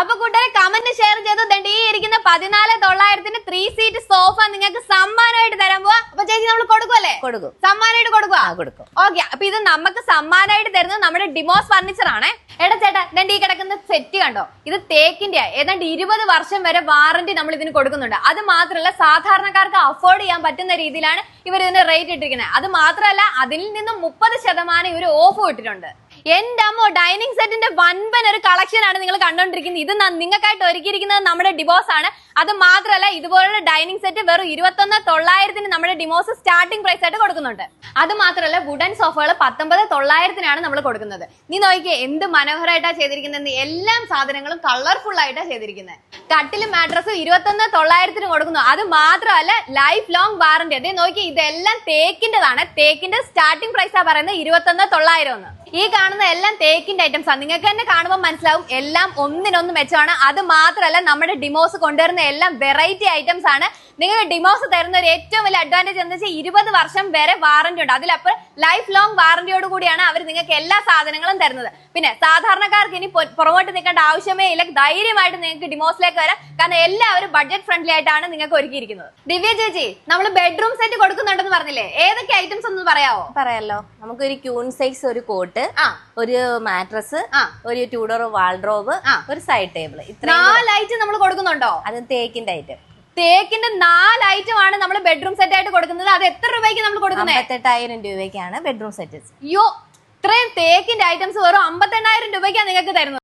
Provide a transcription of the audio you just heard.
അപ്പൊ കൂട്ടുകാരെ comment share ചെയ്ത്. ഈ ഇരിക്കുന്ന പതിനാല് തൊള്ളായിരത്തിന് ത്രീ സീറ്റ് സോഫ നിങ്ങൾക്ക് സമ്മാനമായിട്ട് തരാൻ പോവാ. അപ്പൊ ചേച്ചി നമ്മൾ കൊടുക്കുമല്ലേ കൊടുക്കും. സമ്മാനമായിട്ട് കൊടുക്കുക ആ കൊടുക്കും. ഓക്കെ അപ്പൊ ഇത് നമുക്ക് സമ്മാനമായിട്ട് തരുന്നത് നമ്മുടെ ഡിമോസ് ഫർണിച്ചർ ആണ്. എടാ ചേട്ടാ ദണ്ട് ഈ കിടക്കുന്ന സെറ്റ് കണ്ടോ? ഇത് തേക്കിന്റെ ഏതാണ്ട് ഇരുപത് വർഷം വരെ വാറന്റി നമ്മൾ ഇതിന് കൊടുക്കുന്നുണ്ട്. അത് മാത്രമല്ല സാധാരണക്കാർക്ക് അഫോർഡ് ചെയ്യാൻ പറ്റുന്ന രീതിയിലാണ് ഇവർ ഇതിന് റേറ്റ് ഇട്ടിരിക്കുന്നത്. അത് മാത്രമല്ല അതിൽ നിന്നും മുപ്പത് ശതമാനം ഇവർ ഓഫ് ഇട്ടിട്ടുണ്ട്. എന്റെ അമ്മോ ഡൈനിങ് സെറ്റിന്റെ വൻപൻ ഒരു കളക്ഷൻ ആണ് നിങ്ങൾ കണ്ടോണ്ടിരിക്കുന്നത്. ഇത് നിങ്ങൾക്കായിട്ട് ഒരുക്കിയിരിക്കുന്നത് നമ്മുടെ ഡിവോഴ്സ് ആണ്. അത് മാത്രമല്ല ഇതുപോലുള്ള ഡൈനിങ് സെറ്റ് വെറും ഇരുപത്തൊന്ന് തൊള്ളായിരത്തിന് നമ്മുടെ ഡിമോസ് സ്റ്റാർട്ടിംഗ് പ്രൈസ് ആയിട്ട് കൊടുക്കുന്നുണ്ട്. അത് മാത്രമല്ല വുഡൻ സോഫകൾ പത്തൊമ്പത് തൊള്ളായിരത്തിനാണ് നമ്മൾ കൊടുക്കുന്നത്. നീ നോക്കിയേ എന്ത് മനോഹരമായിട്ടാ ചെയ്തിരിക്കുന്നത് എല്ലാം സാധനങ്ങളും കളർഫുൾ ആയിട്ടാ ചെയ്തിരിക്കുന്നത്. കട്ടിലും മാട്രസും ഇരുപത്തൊന്ന് തൊള്ളായിരത്തിന് കൊടുക്കുന്നു. അത് മാത്രമല്ല ലൈഫ് ലോങ് വാറന്റി അതേ നോക്കി ഇതെല്ലാം തേക്കിന്റെതാണ് തേക്കിന്റെ സ്റ്റാർട്ടിംഗ് പ്രൈസാ പറയുന്നത് ഇരുപത്തൊന്ന് തൊള്ളായിരം എന്ന്. ഈ കാണുന്ന എല്ലാം തേക്കിന്റെ ഐറ്റംസ് ആണ് നിങ്ങൾക്ക് തന്നെ കാണുമ്പോൾ മനസ്സിലാവും എല്ലാം ഒന്നിനൊന്ന് മെച്ചമാണ്. അത് മാത്രമല്ല നമ്മുടെ ഡിമോസ് കൊണ്ടുവരുന്ന എല്ലാം വെറൈറ്റി ഐറ്റംസ് ആണ്. നിങ്ങൾ ഡിമോസ് തരുന്ന ഒരു ഏറ്റവും വലിയ അഡ്വാന്റേജ് എന്താ വെച്ചാൽ ഇരുപത് വർഷം വരെ വാറന്റി ഉണ്ട്. അതിലപ്പോൾ ലൈഫ് ലോങ് വാറന്റിയോട് കൂടിയാണ് അവർ നിങ്ങൾക്ക് എല്ലാ സാധനങ്ങളും തരുന്നത്. പിന്നെ സാധാരണക്കാർക്ക് ഇനി പുറകോട്ട് നിൽക്കേണ്ട ആവശ്യമേ ഇല്ല. ധൈര്യമായിട്ട് നിങ്ങൾക്ക് ഡിമോസിലേക്ക് വരാം. കാരണം എല്ലാവരും ബഡ്ജറ്റ് ഫ്രണ്ട്ലി ആയിട്ടാണ് നിങ്ങൾക്ക് ഒരുക്കിയിരിക്കുന്നത്. ദിവ്യ ചേച്ചി നമ്മൾ ബെഡ്റൂം സെറ്റ് കൊടുക്കുന്നുണ്ടെന്ന് പറഞ്ഞില്ലേ? ഏതൊക്കെ ഐറ്റംസ് ഒന്ന് പറയാവോ? പറയാലോ. നമുക്കൊരു ക്യൂൺ സൈസ് ഒരു കോട്ട് ആ. ഒരു മാട്രസ് ആ. ഒരു ഡോർ വാൾഡ്രോബ് ആ. ഒരു സൈഡ് ടേബിൾ ഇത്ര നാല് ഐറ്റം നമ്മൾ കൊടുക്കുന്നുണ്ടോ? അത് തേക്കിന്റെ ഐറ്റം തേക്കിന്റെ നാല് ഐറ്റം ആണ് നമ്മൾ ബെഡ്റൂം സെറ്റ് ആയിട്ട് കൊടുക്കുന്നത്. അത് എത്ര രൂപയ്ക്ക് നമ്മൾ കൊടുക്കുന്നത് അമ്പത്തെട്ടായിരം രൂപയ്ക്കാണ് ബെഡ്റൂം സെറ്റ് അയ്യോ ഇത്രയും തേക്കിന്റെ ഐറ്റംസ് വെറും അമ്പത്തെണ്ണായിരം രൂപയ്ക്കാണ് നിങ്ങൾക്ക് തരുന്നത്.